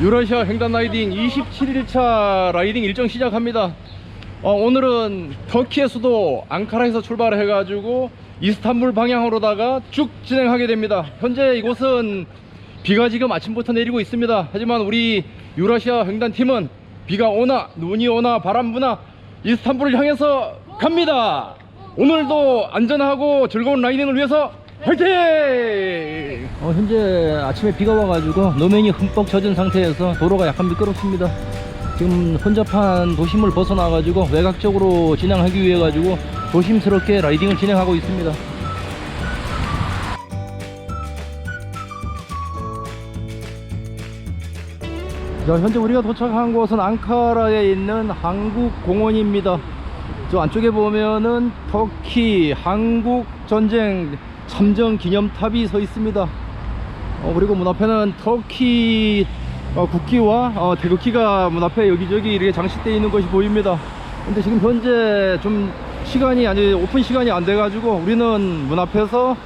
유러시아 횡단 라이딩 27일차 라이딩 일정 시작합니다. 어, 오늘은 터키의 수도 앙카라에서 출발을 해가지고 이스탄불 방향으로다가 쭉 진행하게 됩니다. 현재 이곳은 비가 지금 아침부터 내리고 있습니다. 하지만 우리 유러시아 횡단 팀은 비가 오나 눈이 오나 바람 부나 이스탄불을 향해서 갑니다. 오늘도 안전하고 즐거운 라이딩을 위해서 화이팅! 어, 현재 아침에 비가 와가지고 노면이 흠뻑 젖은 상태에서 도로가 약간 미끄럽습니다. 지금 혼잡한 도심을 벗어나가지고 외곽적으로 진행하기 위해 가지고 조심스럽게 라이딩을 진행하고 있습니다. 자, 현재 우리가 도착한 곳은 앙카라에 있는 한국 공원입니다. 저 안쪽에 보면은 터키 한국 전쟁 참전 기념탑이 서 있습니다. 어, 그리고 문 앞에는 터키 어, 국기와 어, 태극기가 문 앞에 여기저기 이렇게 장식되어 있는 것이 보입니다. 근데 지금 현재 좀 시간이 아니 오픈 시간이 안 돼 가지고 우리는 문 앞에서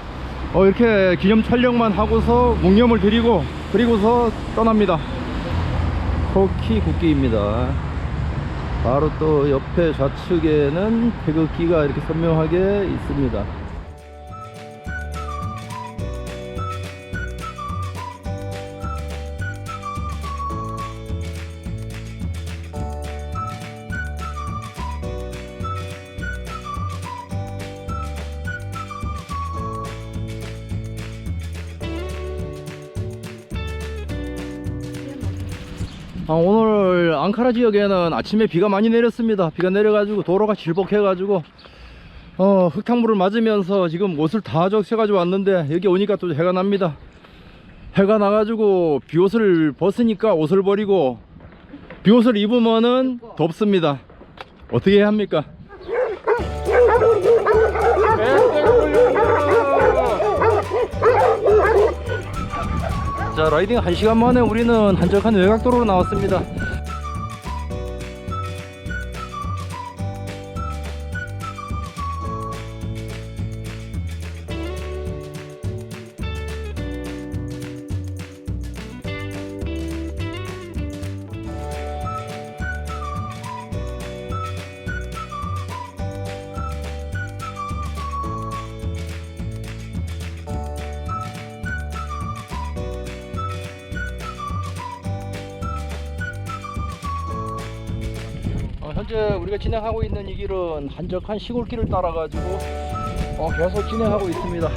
어, 이렇게 기념 촬영만 하고서 묵념을 드리고 그리고서 떠납니다. 터키 국기입니다. 바로 또 옆에 좌측에는 태극기가 이렇게 선명하게 있습니다. 아, 오늘 앙카라 지역에는 아침에 비가 많이 내렸습니다. 비가 내려가지고 도로가 질복해가지고 어, 흙탕물을 맞으면서 지금 옷을 다 적셔가지고 왔는데 여기 오니까 또 해가 납니다. 해가 나가지고 비옷을 벗으니까 옷을 버리고 비옷을 입으면은 덥습니다. 어떻게 해야 합니까? 자 라이딩 1시간 만에 우리는 한적한 외곽도로로 나왔습니다 현재 우리가 진행하고 있는 이 길은 한적한 시골길을 따라 가지고 어, 계속 진행하고 있습니다.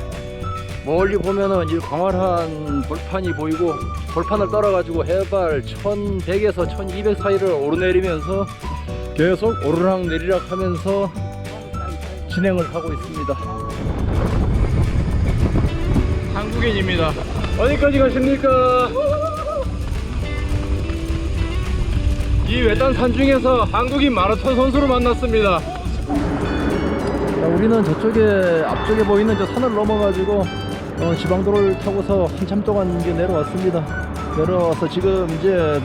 멀리 보면은 이 광활한 벌판이 보이고 벌판을 따라 가지고 해발 1100에서 1200 사이를 오르내리면서 계속 오르락 내리락 하면서 진행을 하고 있습니다. 한국인입니다. 어디까지 가십니까? 이 외딴 산 중에서 한국인 마라톤 선수를 만났습니다. 자, 우리는 저쪽에 앞쪽에 보이는 저 산을 넘어가지고 어, 지방도로를 타고서 한참 동안 이제 내려왔습니다. 내려와서 지금 이제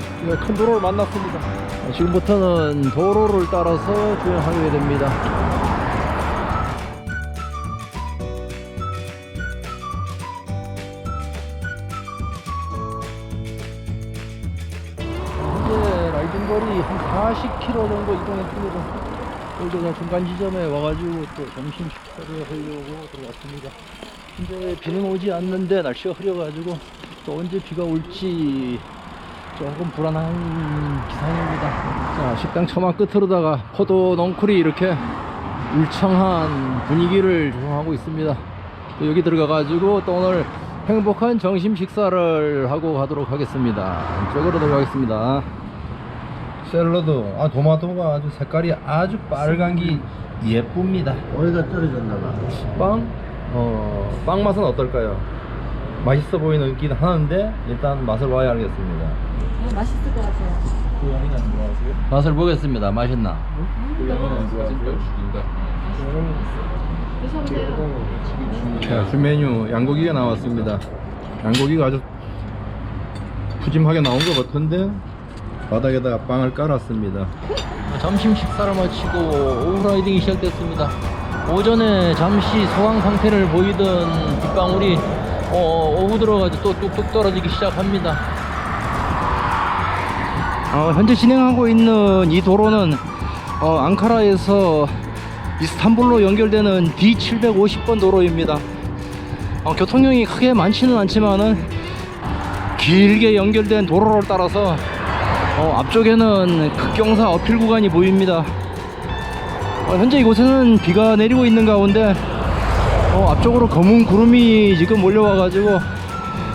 큰 도로를 만났습니다. 어, 지금부터는 도로를 따라서 주행하게 됩니다. 그냥 중간 지점에 와가지고 또 점심 식사를 하려고 들어왔습니다. 근데 비는 오지 않는데 날씨가 흐려가지고 또 언제 비가 올지 조금 불안한 기상입니다. 자, 식당 처마 끝으로다가 포도 넝쿨이 이렇게 울창한 분위기를 조성하고 있습니다. 또 여기 들어가가지고 또 오늘 행복한 점심 식사를 하고 가도록 하겠습니다. 이쪽으로 들어가겠습니다. 샐러드 아 토마토가 아주 색깔이 아주 빨간 게 예쁩니다 어디가 떨어졌나 봐. 빵? 어, 빵 맛은 어떨까요? 맛있어 보이긴 하는데 일단 맛을 봐야 알겠습니다 아, 맛있을 것 같아요. 고양이는 안 좋아하세요? 맛을 보겠습니다. 맛있나? 고양이는 안 좋아하세요? 드셔보세요. 자, 주 메뉴 양고기가 나왔습니다. 양고기가 아주 푸짐하게 나온 것 같은데 바닥에다가 빵을 깔았습니다. 점심 식사를 마치고 오후 라이딩이 시작됐습니다. 오전에 잠시 소강 상태를 보이던 빗방울이 어, 오후 들어가지고 또 뚝뚝 떨어지기 시작합니다. 어, 현재 진행하고 있는 이 도로는 어, 앙카라에서 이스탄불로 연결되는 D750번 도로입니다. 어, 교통량이 크게 많지는 않지만은 길게 연결된 도로를 따라서 어, 앞쪽에는 급경사 어필 구간이 보입니다. 어, 현재 이곳에는 비가 내리고 있는 가운데 어, 앞쪽으로 검은 구름이 지금 몰려와 가지고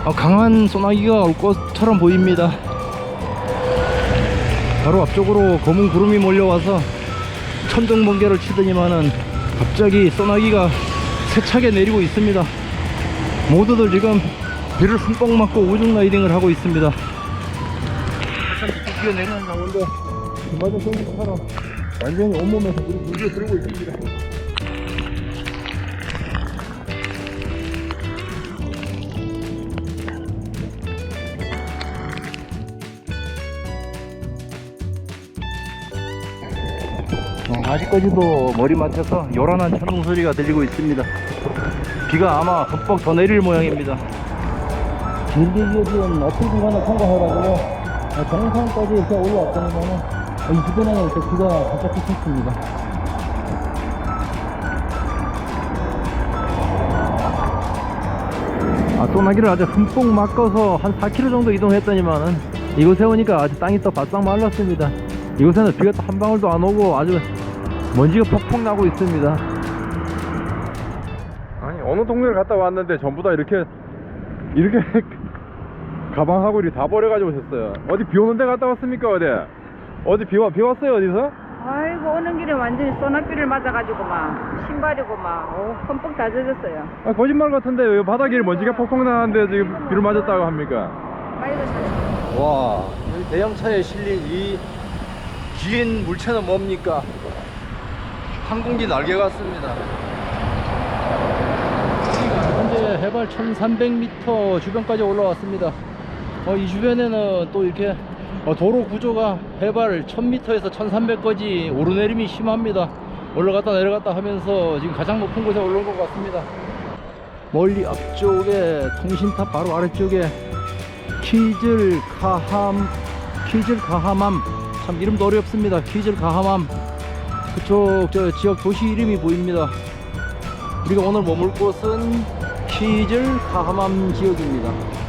어, 강한 소나기가 올 것처럼 보입니다. 바로 앞쪽으로 검은 구름이 몰려와서 천둥 번개를 치더니만은 갑자기 소나기가 세차게 내리고 있습니다. 모두들 지금 비를 흠뻑 맞고 우중 라이딩을 하고 있습니다. 참 비가 내리는 가운데 비 맞은 소리처럼 완전히 온몸에서 물이 물려 들고 있습니다. 어, 아직까지도 머리맡에서 요란한 천둥 소리가 들리고 있습니다. 비가 아마 흠뻑 더 내릴 모양입니다. 길게 이어진 어필 구간을 통과해가지고 어, 정상까지 이렇게 올라왔더니만은 어, 이 주변에는 이렇게 비가 바짝 그쳤습니다. 아, 소나기를 아주 흠뻑 막아서 한 4km 정도 이동했더니만은 이곳에 오니까 아주 땅이 또 바싹 말랐습니다. 이곳에는 비가 또 한 방울도 안 오고 아주 먼지가 퍽퍽 나고 있습니다. 아니 어느 동네를 갔다 왔는데 전부 다 이렇게 이렇게 가방 하고 이렇게 다 버려가지고 오셨어요 어디 비 오는 데 갔다 왔습니까 어디 어디 비, 와, 비 왔어요 어디서? 아이고 오는 길에 완전히 소나비를 맞아가지고 막 신발이고 막 어, 흠뻑 다 젖었어요. 아, 거짓말 같은데 왜 바닥에 먼지가 퍽퍽 나는데 지금 비를 맞았다고 합니까 빨리 와, 이 대형차에 실린 이 긴 물체는 뭡니까? 항공기 날개 같습니다. 현재 해발 1300m 주변까지 올라왔습니다. 어, 이 주변에는 또 이렇게 어, 도로 구조가 해발 1000m에서 1300까지 오르내림이 심합니다. 올라갔다 내려갔다 하면서 지금 가장 높은 곳에 올라온 것 같습니다. 멀리 앞쪽에 통신탑 바로 아래쪽에 키즐 가함 키즐 가하맘 참 이름도 어렵습니다. 키즐 가하맘 그쪽 저 지역 도시 이름이 보입니다. 우리가 오늘 머물 곳은 키즐 가하맘 지역입니다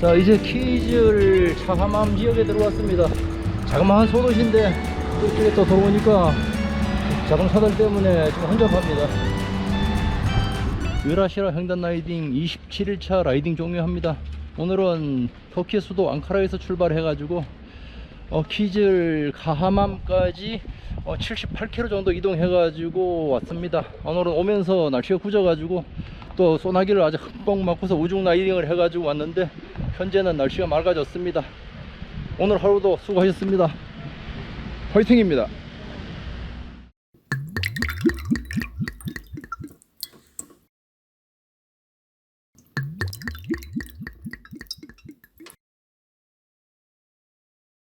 자 이제 키즐 차하맘 지역에 들어왔습니다. 자그마한 소도시인데 또 이쪽에 또 들어오니까 자동차들 때문에 좀 혼잡합니다. 유라시라 횡단 라이딩 27일차 라이딩 종료합니다. 오늘은 터키의 수도 앙카라에서 출발해 가지고 어, 키즐 가하맘까지 어, 78km 정도 이동해 가지고 왔습니다. 오늘은 오면서 날씨가 굳어 가지고 또 소나기를 아주 흠뻑 맞고서 우중 라이딩을 해 가지고 왔는데 현재는 날씨가 맑아졌습니다. 오늘 하루도 수고하셨습니다. 화이팅입니다